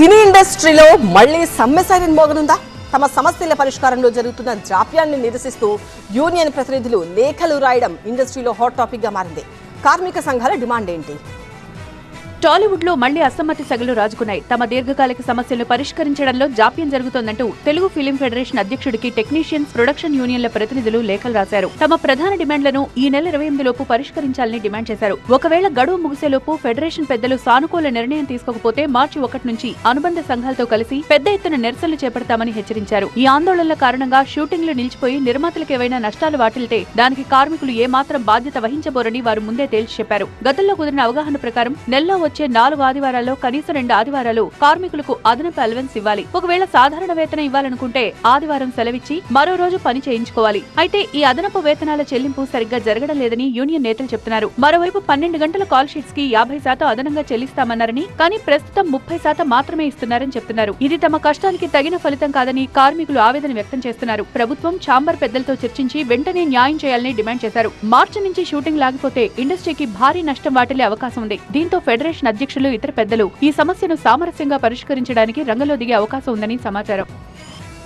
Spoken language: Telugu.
సినీ ఇండస్ట్రీలో మళ్ళీ సమ్మె సైరన్ మోగనుందా? తమ సమస్యల పరిష్కారంలో జరుగుతున్న జాప్యాన్ని నిరసిస్తూ యూనియన్ ప్రతినిధులు లేఖలు రాయడం ఇండస్ట్రీలో హాట్ టాపిక్గా మారింది. కార్మిక సంఘాల డిమాండ్ ఏంటి? టాలీవుడ్లో మళ్ళీ అసమ్మతి సగలు రాజుకున్నాయి. తమ దీర్ఘకాలిక సమస్యలను పరిష్కరించడంలో జాప్యం జరుగుతోందంటూ తెలుగు ఫిలిం ఫెడరేషన్ అధ్యక్షుడికి టెక్నీషియన్స్ ప్రొడక్షన్ యూనియన్ల ప్రతినిధులు లేఖలు రాశారు. తమ ప్రధాన డిమాండ్లను ఈ నెల ఇరవై ఎనిమిదిలోపు పరిష్కరించాలని డిమాండ్ చేశారు. ఒకవేళ గడువు ముగిసేలోపు ఫెడరేషన్ పెద్దలు సానుకూల నిర్ణయం తీసుకోకపోతే మార్చి ఒకటి నుంచి అనుబంధ సంఘాలతో కలిసి పెద్ద ఎత్తున నిరసనలు చేపడతామని హెచ్చరించారు. ఈ ఆందోళనల కారణంగా షూటింగ్లు నిలిచిపోయి నిర్మాతలకు ఏవైనా నష్టాలు వాటిల్తే దానికి కార్మికులు ఏమాత్రం బాధ్యత వహించబోరని వారు ముందే తేల్చి చెప్పారు. గతంలో కుదిరిన అవగాహన ప్రకారం నెలలో వచ్చే నాలుగు ఆదివారాల్లో కనీసం రెండు ఆదివారాలు కార్మికులకు అదనపు అలవెన్స్ ఇవ్వాలి. ఒకవేళ సాధారణ వేతనం ఇవ్వాలనుకుంటే ఆదివారం సెలవిచ్చి మరో రోజు పని చేయించుకోవాలి. అయితే ఈ అదనపు వేతనాల చెల్లింపు సరిగ్గా జరగడం లేదని యూనియన్ నేతలు చెప్తున్నారు. మరోవైపు పన్నెండు గంటల కాల్ షీట్స్కి యాభై శాతం అదనంగా చెల్లిస్తామన్నారని కానీ ప్రస్తుతం ముప్పై శాతం మాత్రమే ఇస్తున్నారని చెప్తున్నారు. ఇది తమ కష్టానికి తగిన ఫలితం కాదని కార్మికులు ఆవేదన వ్యక్తం చేస్తున్నారు. ప్రభుత్వం ఛాంబర్ పెద్దలతో చర్చించి వెంటనే న్యాయం చేయాలని డిమాండ్ చేశారు. మార్చి నుంచి షూటింగ్ లాగిపోతే ఇండస్ట్రీకి భారీ నష్టం వాటిల్లే అవకాశం ఉంది. దీంతో ఫెడరేషన్ అధ్యక్షులు ఇతర పెద్దలు. ఈ సమస్యను సామరస్యంగా పరిష్కరించడానికి రంగంలో దిగే అవకాశం ఉందని సమాచారం.